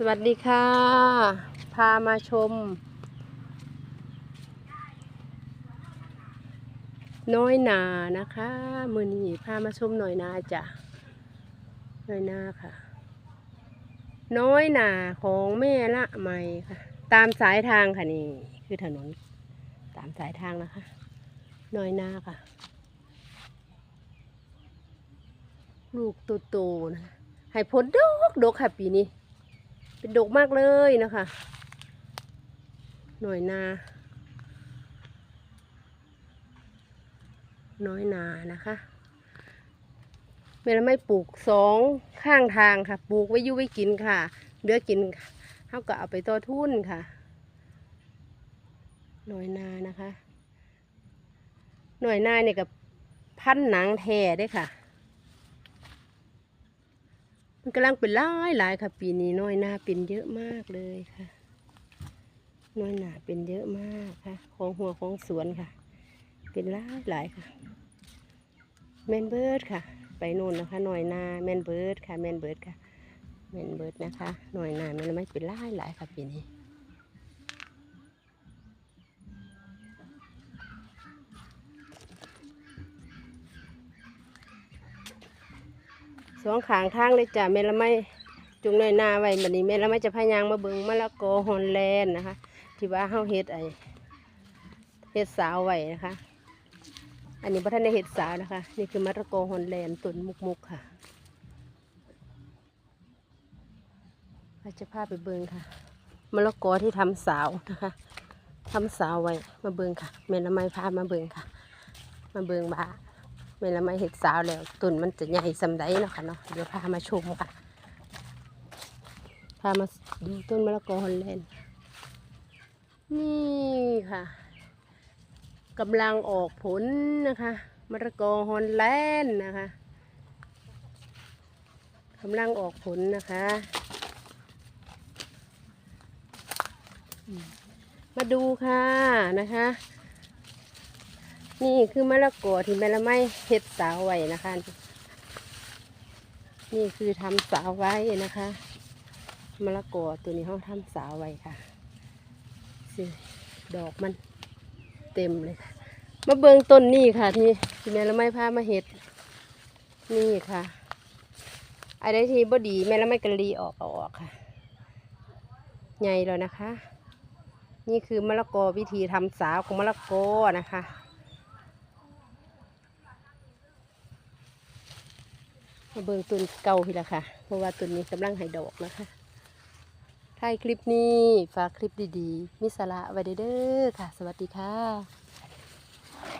สวัสดีค่ะ พามาชม น้อยนานะคะ มือนี้พามาชมหน่อยนาจ้ะน้อยนาค่ะ น้อยนาของแม่ละไหมค่ะ ตามสายทางค่ะนี่ คือถนน ตามสายทางนะคะ น้อยนาค่ะ ลูกโตๆนะให้ผลดกดกค่ะปีนี้ เป็นดกมากเลยนะคะ หน่อยนา น้อยนานะคะเมื่อไม่ปลูกสองข้างทางค่ะ ปลูกไว้ยุ่ไว้กินค่ะเหลือกินเท่ากับเอาไปต่อทุนค่ะ หน่อยนานะคะ หน่อยนาเนี่ยกับพันหนังแท้เด้ค่ะ มันกำลังเป็นหลายหลายค่ะ ปีนี้น้อยหน้าเป็นเยอะมากเลยค่ะน้อยหนาเป็นเยอะมากค่ะ ของหัวของสวนค่ะ เป็นหลายหลายค่ะแมนเบิร์ดค่ะ ไปนู่นนะคะหน่อยนาแมนเบิร์ดค่ะแมนเบิร์ดค่ะแมนเบิร์ดนะคะหน่อยนาแมนไม่เป็นหลายหลายค่ะปีนี้ สองขางทางเลยจ้ะแม่ละไม่จุงหน่อยนาไว้บัดนี้แม่ละไม่จะพายางมาเบิงมะละกอฮอนแลนด์นะคะ ที่ว่าเฮาเฮ็ดไอเฮ็ดสาวไว้นะคะ อันนี้พระท่านได้เฮ็ดสาวนะคะ นี่คือมะละกอฮอนแลนด์ต้นมุกๆค่ะเราจะพาไปเบิงค่ะมะละกอที่ทำสาวนะคะทำสาวไว้มาเบิงค่ะแม่ละไม่พามาเบิงค่ะ มาเบิงบา เวลามาเห็ดสาวแล้วต้นมันจะใหญ่สำไดเนาะค่ะเนาะเดี๋ยวพามาชมค่ะ พามาดูต้นมะละกอฮอลแลนด์นี่ค่ะกำลังออกผลนะคะมะละกอฮอลแลนด์นะคะกำลังออกผลนะคะ มาดูค่ะนะคะ นี่คือมะละกอที่แม่ละไม่เห็ดสาวไว้นะคะ นี่คือทำสาวไว้นะคะมะละกอตัวนี้เขาทำสาวไว้ค่ะสิดอกมันเต็มเลยค่ะมาเบิงต้นนี่ค่ะที่ที่แม่ละไม่พามาเห็ดนี่ค่ะอะไรที่บดีแม่ละไม่กะลีออกเอาออกค่ะใหญ่แล้วนะคะ นี่คือมะละกอวิธีทำสาวของมะละกอนะคะ มาเบิ่งตุนเก่าพี่ละค่ะ เพราะว่าตุนนี้กำลังให้ดอกนะคะถ่ายคลิปนี้ ฝากคลิปดีๆ มิสระไว้เด้อค่ะ สวัสดีค่ะ